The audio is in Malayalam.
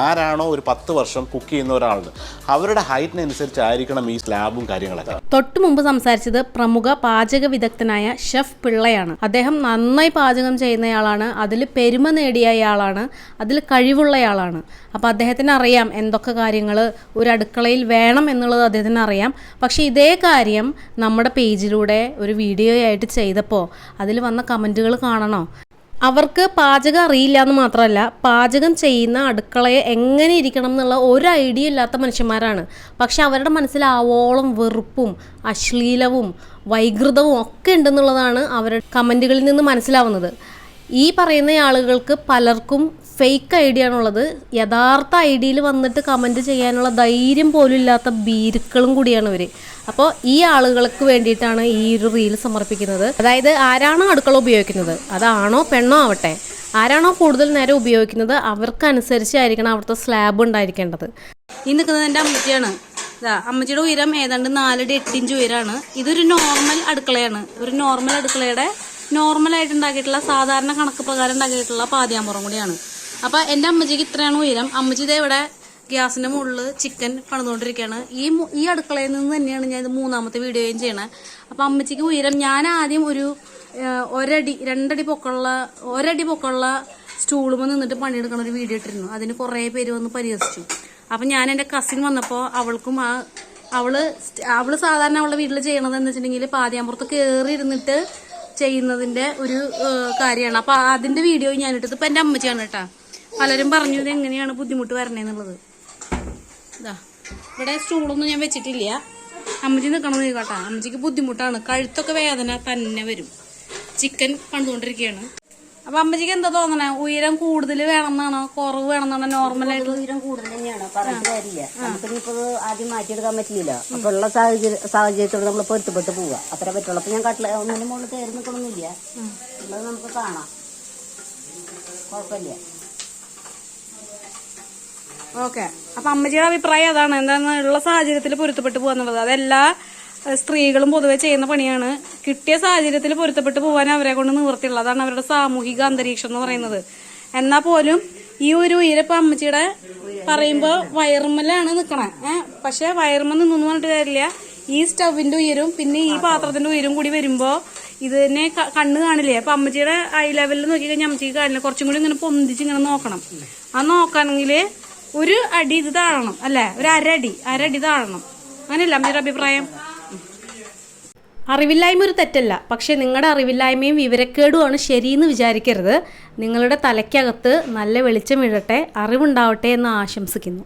ആരാണോ ഒരു പത്ത് വർഷം കുക്ക് ചെയ്യുന്ന ഒരാളുണ്ട് അവരുടെ ഹൈറ്റിനനുസരിച്ചായിരിക്കണം ഈ സ്ലാബും കാര്യങ്ങളൊക്കെ. തൊട്ടു മുമ്പ് സംസാരിച്ചത് പ്രമുഖ പാചക വിദഗ്ധനായ ഷെഫ് പിള്ളയാണ്. അദ്ദേഹം നന്നായി പാചകം ചെയ്യുന്നയാളാണ്. അതിൽ പെരുമ നേടിയയാളാണ് അതിൽ കഴിവുള്ളയാളാണ്. അപ്പോൾ അദ്ദേഹത്തിന് അറിയാം എന്തൊക്കെ കാര്യങ്ങൾ ഒരു അടുക്കളയിൽ വേണം എന്നുള്ളത് അദ്ദേഹത്തിന് അറിയാം. പക്ഷേ ഇതേ കാര്യം നമ്മുടെ പേജിലൂടെ ഒരു വീഡിയോ ആയിട്ട് ചെയ്തപ്പോൾ അതിൽ വന്ന കമന്റുകൾ കാണണോ? അവർക്ക് പാചകം അറിയില്ല എന്ന് മാത്രമല്ല പാചകം ചെയ്യുന്ന അടുക്കളയെ എങ്ങനെ ഇരിക്കണം എന്നുള്ള ഒരു ഐഡിയ ഇല്ലാത്ത മനുഷ്യന്മാരാണ്. പക്ഷെ അവരുടെ മനസ്സിൽ ആവോളം വെറുപ്പും അശ്ലീലവും വൈകൃതവും ഒക്കെ ഉണ്ടെന്നുള്ളതാണ് അവരുടെ കമന്റുകളിൽ നിന്ന് മനസ്സിലാവുന്നത്. ഈ പറയുന്ന ആളുകൾക്ക് പലർക്കും ഫേക്ക് ഐഡിയ ആണുള്ളത്. യഥാർത്ഥ ഐ ഡിയിൽ വന്നിട്ട് കമന്റ് ചെയ്യാനുള്ള ധൈര്യം പോലും ഇല്ലാത്ത ബീരുക്കളും കൂടിയാണ് ഇവർ അപ്പോൾ ഈ ആളുകൾക്ക് വേണ്ടിയിട്ടാണ് ഈ ഒരു റീൽ സമർപ്പിക്കുന്നത്. അതായത് ആരാണോ അടുക്കള ഉപയോഗിക്കുന്നത്? അതാണോ പെണ്ണോ ആവട്ടെ. ആരാണോ കൂടുതൽ നേരം ഉപയോഗിക്കുന്നത്? അവർക്കനുസരിച്ചായിരിക്കണം അവിടുത്തെ സ്ലാബ് ഉണ്ടായിരിക്കേണ്ടത്. ഈ നിൽക്കുന്നത് എന്റെ അമ്മച്ചിയാണ്. അമ്മച്ചിയുടെ ഉയരം ഏതാണ്ട് നാലടി എട്ട് ഇഞ്ച് ഉയരമാണ് ഇതൊരു നോർമൽ അടുക്കളയാണ്. ഒരു നോർമൽ അടുക്കളയുടെ നോർമലായിട്ട് ഉണ്ടാക്കിയിട്ടുള്ള സാധാരണ കണക്ക് പ്രകാരം ഉണ്ടാക്കിയിട്ടുള്ള പാതിയാമ്പുറം കൂടിയാണ്. അപ്പോൾ എന്റെ അമ്മച്ചിക്ക് ഇത്രയാണ് ഉയരം. അമ്മച്ചി ഇതേ ഇവിടെ ഗ്യാസിന്റെ മുകളിൽ ചിക്കൻ പണിതുകൊണ്ടിരിക്കുകയാണ് ഈ ഈ അടുക്കളയിൽ നിന്ന് തന്നെയാണ് ഞാൻ ഇത് മൂന്നാമത്തെ വീഡിയോയും ചെയ്യണത് അപ്പോൾ അമ്മച്ചിക്ക് ഉയരം ഞാൻ ആദ്യം ഒരു ഒരടി രണ്ടടി പൊക്കമുള്ള ഒരടി പൊക്കമുള്ള സ്റ്റൂളുമ്പോൾ നിന്നിട്ട് പണിയെടുക്കണ ഒരു വീഡിയോ ഇട്ടിരുന്നു. അതിന് കുറേ പേര് വന്ന് പരിഹസിച്ചു. അപ്പം ഞാൻ എന്റെ കസിൻ വന്നപ്പോൾ അവൾക്കും ആ അവൾ അവൾ സാധാരണ അവളുടെ വീട്ടിൽ ചെയ്യണത് എന്ന് വെച്ചിട്ടുണ്ടെങ്കിൽ പാതിയാമ്പുറത്ത് കയറി ഇരുന്നിട്ട് ചെയ്യുന്നതിന്റെ ഒരു കാര്യമാണ്. അപ്പൊ അതിന്റെ വീഡിയോ ഞാനിട്ടത് ഇപ്പൊ എന്റെ അമ്മച്ചിയാണ് കേട്ടാ. പലരും പറഞ്ഞു ഇത് എങ്ങനെയാണ് ബുദ്ധിമുട്ട് വരണേന്നുള്ളത്. ഇതാ ഇവിടെ സ്റ്റൂളൊന്നും ഞാൻ വെച്ചിട്ടില്ല. അമ്മച്ചി നിൽക്കണമെന്ന് കേട്ടാ. അമ്മച്ചിക്ക് ബുദ്ധിമുട്ടാണ്. കഴുത്തൊക്കെ വേദന തന്നെ വരും. ചിക്കൻ പണിതുകൊണ്ടിരിക്കുകയാണ് അപ്പൊ അമ്മച്ചിക്ക് എന്താ തോന്നണേ? ഉയരം കൂടുതൽ വേണമെന്നാണോ? കുറവ് വേണമെന്നാണോ? നോർമലായിട്ട് ഉയരം കൂടുതൽ തന്നെയാണ്? പറഞ്ഞിട്ട് കാര്യമില്ല. ആദ്യം മാറ്റിയെടുക്കാൻ പറ്റില്ലല്ലോ. അപ്പൊ ഉള്ള സാഹചര്യ സാഹചര്യത്തോട് നമ്മൾ പൊരുത്തപ്പെട്ട് പോവുക. അത്ര പറ്റുള്ളൂ. അപ്പൊ ഞാൻ കട്ടില ഒന്നിനും മുകളിൽ കയറി നിൽക്കണമെന്നില്ല നമുക്ക് കാണാം. കുഴപ്പമില്ല. ഓക്കെ. അപ്പൊ അമ്മജിയുടെ അഭിപ്രായം അതാണ്. എന്താന്ന് ഉള്ള സാഹചര്യത്തിൽ പൊരുത്തപ്പെട്ട് പോകാന്നുള്ളത് അതെല്ലാ സ്ത്രീകളും പൊതുവെ ചെയ്യുന്ന പണിയാണ്. കിട്ടിയ സാഹചര്യത്തിൽ പൊരുത്തപ്പെട്ട് പോകാൻ അവരെ കൊണ്ട് നിവർത്തിയുള്ളത് അതാണ് അവരുടെ സാമൂഹിക അന്തരീക്ഷം എന്ന് പറയുന്നത്. എന്നാ പോലും ഈ ഒരു ഉയരപ്പം അമ്മച്ചിയുടെ പറയുമ്പോ വയറുമ്മലാണ് നിക്കണേ. ഏഹ് പക്ഷെ വയറുമ്മ നിന്നു പറഞ്ഞിട്ട് കാര്യമില്ല. ഈ സ്റ്റവിന്റെ ഉയരും പിന്നെ ഈ പാത്രത്തിന്റെ ഉയരും കൂടി വരുമ്പോ ഇത് തന്നെ കണ്ണ് കാണില്ലേ? അപ്പൊ അമ്മച്ചിയുടെ ഐ ലെവലിൽ നോക്കി കഴിഞ്ഞാൽ അമ്മച്ചിക്ക് കാണില്ല കുറച്ചും കൂടി ഇങ്ങനെ പൊന്തിച്ച് ഇങ്ങനെ നോക്കണം. ആ നോക്കണമെങ്കിൽ ഒരു അടി ഇത് താഴണം അല്ലേ? ഒരു അരടി അരടി താഴണം. അങ്ങനെയല്ല അമ്മയുടെ അഭിപ്രായം? അറിവില്ലായ്മ ഒരു തെറ്റല്ല. പക്ഷേ നിങ്ങളുടെ അറിവില്ലായ്മയും വിവരക്കേടുമാണ് ശരിയെന്ന് വിചാരിക്കരുത്. നിങ്ങളുടെ തലയ്ക്കകത്ത് നല്ല വെളിച്ചം വീഴട്ടെ അറിവുണ്ടാവട്ടെ എന്ന് ആശംസിക്കുന്നു.